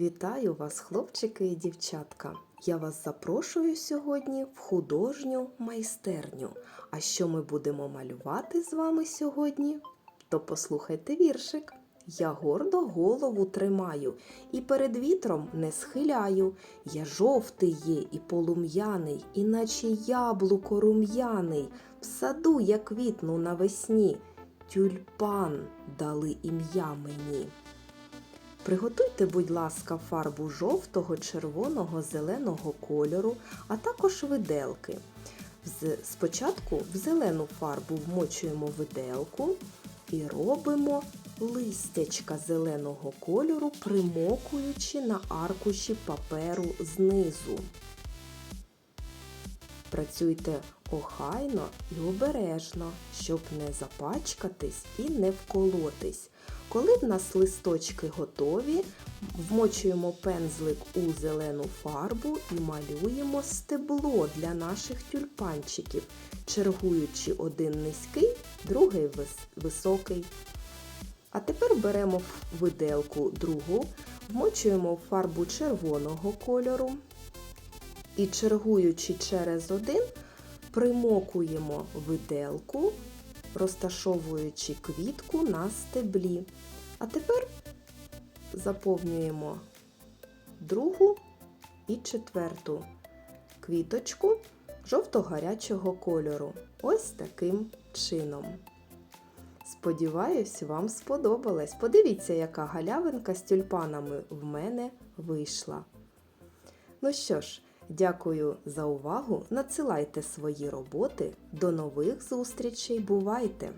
Вітаю вас, хлопчики і дівчатка! Я вас запрошую сьогодні в художню майстерню. А що ми будемо малювати з вами сьогодні? То послухайте віршик. Я гордо голову тримаю і перед вітром не схиляю. Я жовтий є і полум'яний, іначе яблуко рум'яний. В саду я квітну навесні. Тюльпан дали ім'я мені. Приготуйте, будь ласка, фарбу жовтого, червоного, зеленого кольору, а також виделки. Спочатку в зелену фарбу вмочуємо виделку і робимо листячка зеленого кольору, примокуючи на аркуші паперу знизу. Працюйте охайно і обережно, щоб не запачкатись і не вколотись. Коли в нас листочки готові, вмочуємо пензлик у зелену фарбу і малюємо стебло для наших тюльпанчиків, чергуючи один низький, другий високий. А тепер беремо виделку другу, вмочуємо фарбу червоного кольору і чергуючи через один, примокуємо виделку, розташовуючи квітку на стеблі. А тепер заповнюємо другу і четверту квіточку жовто-гарячого кольору. Ось таким чином. Сподіваюсь, вам сподобалось. Подивіться, яка галявинка з тюльпанами в мене вийшла. Ну що ж, дякую за увагу. Надсилайте свої роботи. До нових зустрічей. Бувайте!